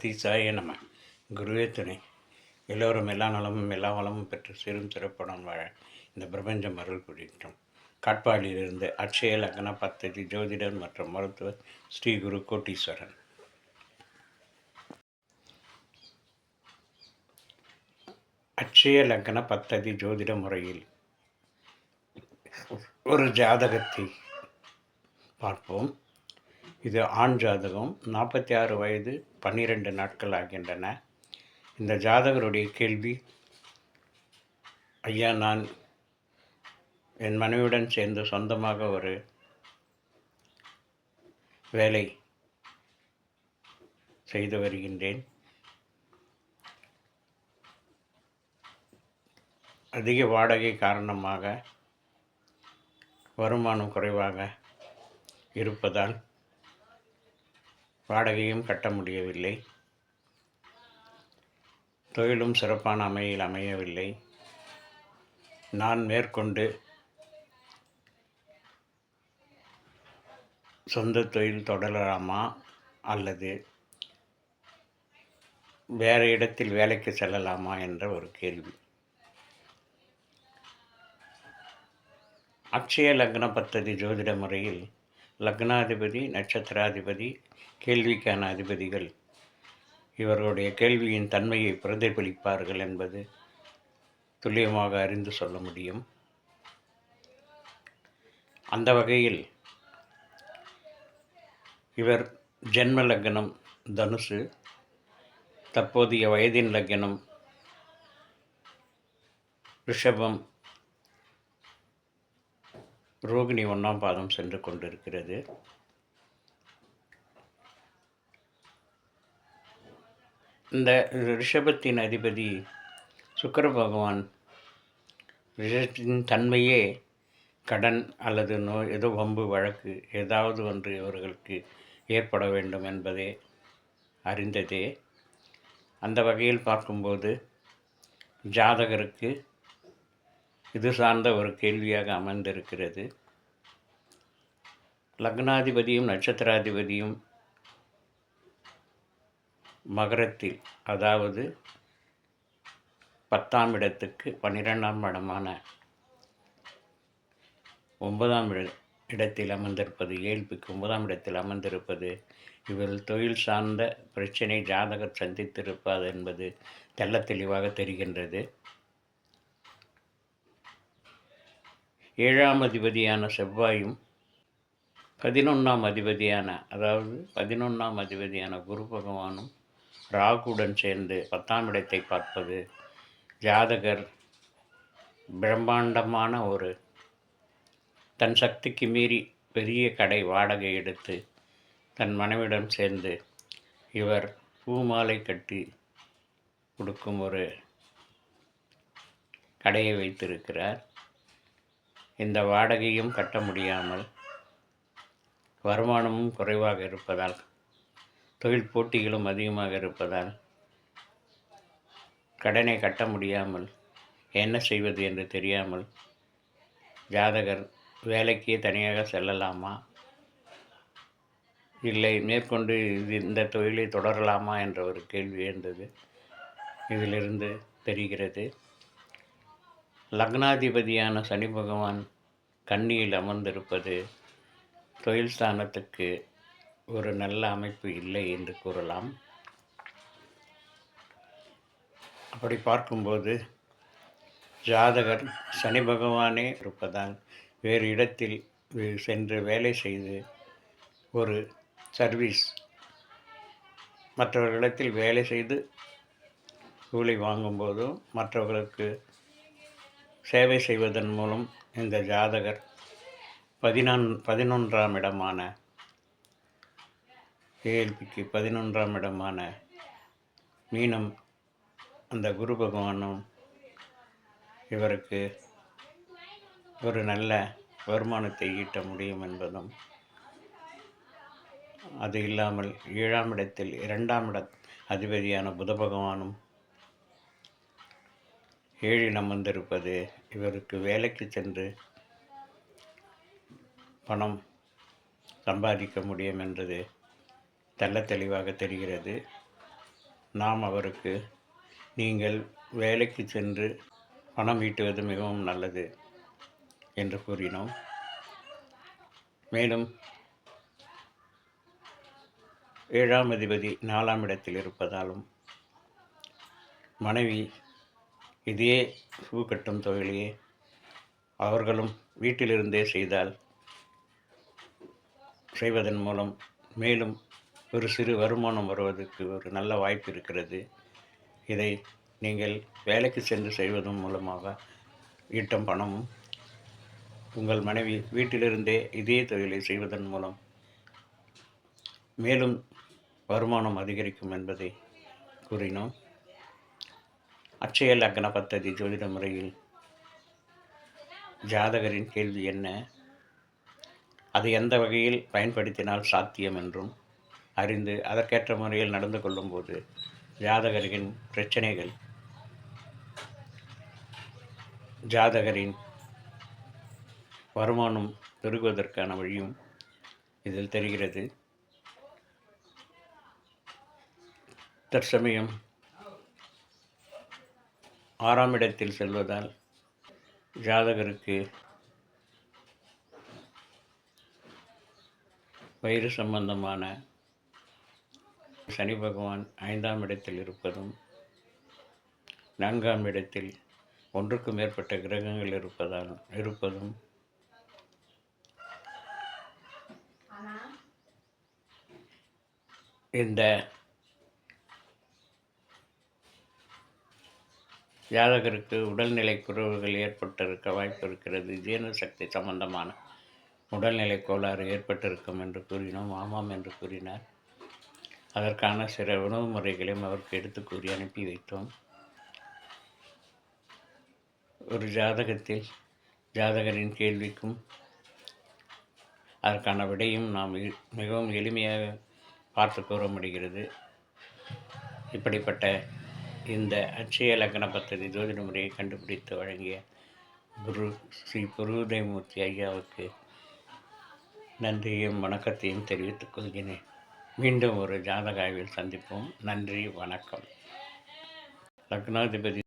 அகத்தீசாய நம்ம குருவே துணை. எல்லோரும் எல்லா நலமும் எல்லா வளமும் பெற்று சிறும் சிறப்புடன் வாழ இந்த பிரபஞ்சம் அருள் புரியும் காட்பாடியிலிருந்து அட்சய லக்ன பத்ததி ஜோதிடர் மற்றும் மருத்துவர் ஸ்ரீ குரு கோட்டீஸ்வரன். அட்சய லக்ன பத்ததி ஜோதிட முறையில் ஒரு ஜாதகத்தை பார்ப்போம். இது ஆண் ஜாதகம். நாற்பத்தி ஆறு வயது பன்னிரெண்டு நாட்கள் ஆகின்றன. இந்த ஜாதகருடைய கேள்வி ஐயா நான் என் மனைவியுடன் சேர்ந்து சொந்தமாக ஒரு வேலை செய்து வருகின்றேன். அதிக வாடகை காரணமாக வருமானம் குறைவாக இருப்பதால் வாடகையும் கட்ட முடியவில்லை. தொழிலும் சிறப்பான அமையில் அமையவில்லை. நான் மேற்கொண்டு சொந்த தொழில் தொடரலாமா? அல்லது வேறு இடத்தில் வேலைக்கு செல்லலாமா? என்ற ஒரு கேள்வி. அக்ஷய லக்ன பத்ததி ஜோதிட முறையில் லக்னாதிபதி நட்சத்திராதிபதி கேள்விக்கான அதிபதிகள். இவர்களுடைய கேள்வியின் தன்மையை பிரதிபலிப்பார்கள் என்பது துல்லியமாக அறிந்து சொல்ல முடியும். அந்த வகையில் இவர் ஜென்ம லக்னம் தனுசு தற்போதைய வயதின் லக்னம் ரிஷபம் ரோகிணி ஒன்றாம் பாதம் சென்று கொண்டிருக்கிறது. இந்த ரிஷபத்தின் அதிபதி சுக்கர பகவான் ரிஷபத்தின் தன்மையே கடன் அல்லது நோய் ஏதோ வம்பு வழக்கு ஏதாவது ஒன்று இவர்களுக்கு ஏற்பட வேண்டும் என்பதே அறிந்ததே. அந்த வகையில் பார்க்கும்போது ஜாதகருக்கு இது சார்ந்த ஒரு கேள்வியாக அமைந்திருக்கிறது. லக்னாதிபதியும் நட்சத்திராதிபதியும் மகரத்தில் அதாவது பத்தாம் இடத்துக்கு பன்னிரெண்டாம் இடமான ஒன்பதாம் இட இடத்தில் அமர்ந்திருப்பது ஏழ்பிக்கு ஒன்பதாம் இடத்தில் அமர்ந்திருப்பது இவர் தொழில் சார்ந்த பிரச்சனை ஜாதகர் சந்தித்திருப்பார் என்பது தெள்ள தெளிவாக தெரிகின்றது. ஏழாம் அதிபதியான செவ்வாயும் பதினொன்றாம் அதிபதியான அதாவது பதினொன்றாம் அதிபதியான குரு பகவானும் ராகுடன் சேர்ந்து பத்தாம் இடத்தை பார்ப்பது ஜாதகர் பிரம்மாண்டமான ஒரு தன் சக்திக்கு மீறி பெரிய கடை வாடகை எடுத்து தன் மனைவிடம் சேர்ந்து இவர் பூமாலை கட்டி கொடுக்கும் ஒரு கடையை வைத்திருக்கிறார். இந்த வாடகையும் கட்ட முடியாமல் வருமானமும் குறைவாக இருப்பதால் தொழில் போட்டிகளும் அதிகமாக இருப்பதால் கடனை கட்ட முடியாமல் என்ன செய்வது என்று தெரியாமல் ஜாதகர் வேலைக்கே தனியாக செல்லலாமா? இல்லை மேற்கொண்டு இது இந்த தொழிலை தொடரலாமா? என்ற ஒரு கேள்வி இருந்தது இதிலிருந்து தெரிகிறது. லக்னாதிபதியான சனி பகவான் கண்ணியில் அமர்ந்திருப்பது தொழில் ஸ்தானத்துக்கு ஒரு நல்ல அமைப்பு இல்லை என்று கூறலாம். அப்படி பார்க்கும்போது ஜாதகர் சனி பகவானே இருப்பதால் வேறு இடத்தில் சென்று வேலை செய்து ஒரு சர்வீஸ் மற்றவர்களிடத்தில் வேலை செய்து கூலி வாங்கும்போதும் மற்றவர்களுக்கு சேவை செய்வதன் மூலம் இந்த ஜாதகர் பதினான் பதினொன்றாம் இடமான ஏஎல்பிக்கு பதினொன்றாம் இடமான மீனம் அந்த குரு பகவானும் இவருக்கு ஒரு நல்ல வருமானத்தை ஈட்ட முடியும் என்பதும் அது இல்லாமல் ஏழாம் இடத்தில் இரண்டாம் இட அதிபதியான புத பகவானும் ஏழில் அமர்ந்திருப்பது இவருக்கு வேலைக்கு சென்று பணம் சம்பாதிக்க முடியும் என்றது தெள்ள தெளிவாக தெரிகிறது. நாம் அவருக்கு நீங்கள் வேலைக்கு சென்று பணம் ஈட்டுவது மிகவும் நல்லது என்று கூறினோம். மேலும் ஏழாம் அதிபதி நாலாம் இடத்தில் இருப்பதாலும் மனைவி இதே பூ கட்டும் தொழிலையே அவர்களும் வீட்டிலிருந்தே செய்தால் செய்வதன் மூலம் மேலும் ஒரு சிறு வருமானம் வருவதற்கு ஒரு நல்ல வாய்ப்பு இருக்கிறது. இதை நீங்கள் வேலைக்கு சென்று செய்வதன் மூலமாக ஈட்டம் பணமும் உங்கள் மனைவி வீட்டிலிருந்தே இதே தொழிலை செய்வதன் மூலம் மேலும் வருமானம் அதிகரிக்கும் என்பதை கூறினோம். அச்சய லக்ன பத்ததி ஜோதிட முறையில் ஜாதகரின் கேள்வி என்ன? அது எந்த வகையில் பயன்படுத்தினால் சாத்தியம் என்றும் அறிந்து அதற்கேற்ற முறையில் நடந்து கொள்ளும்போது ஜாதகரின் பிரச்சனைகள் ஜாதகரின் வருமானம் பெருகுவதற்கான வழியும் இதில் தெரிகிறது. தற்சமயம் ஆறாம் இடத்தில் செல்வதால் ஜாதகருக்கு வயிறு சம்பந்தமான சனி பகவான் ஐந்தாம் இடத்தில் இருப்பதும் நான்காம் இடத்தில் ஒன்றுக்கும் மேற்பட்ட கிரகங்கள் இருப்பதால் இருப்பதும் இந்த ஜாதகருக்கு உடல்நிலை குறைவுகள் ஏற்பட்டிருக்க வாய்ப்பு இருக்கிறது. ஜீரண சக்தி சம்பந்தமான உடல்நிலை கோளாறு ஏற்பட்டிருக்கும் என்று கூறினோம். ஆமாம் என்று கூறினார். அதற்கான சில உணவு முறைகளையும் அவருக்கு எடுத்து கூறி அனுப்பி வைத்தோம். ஒரு ஜாதகத்தில் ஜாதகரின் கேள்விக்கும் அதற்கான விடையும் நாம் மிகவும் எளிமையாக பார்த்து கூற முடிகிறது. இப்படிப்பட்ட இந்த அட்சய லக்ன பத்ததி ஜோதிட முறையை கண்டுபிடித்து வழங்கிய குரு ஸ்ரீ குருதயமூர்த்தி ஐயாவுக்கு நன்றியும் வணக்கத்தையும் தெரிவித்துக் கொள்கிறேன். மீண்டும் ஒரு ஜாதக ஆய்வில் சந்திப்போம். நன்றி வணக்கம். லக்னாதிபதி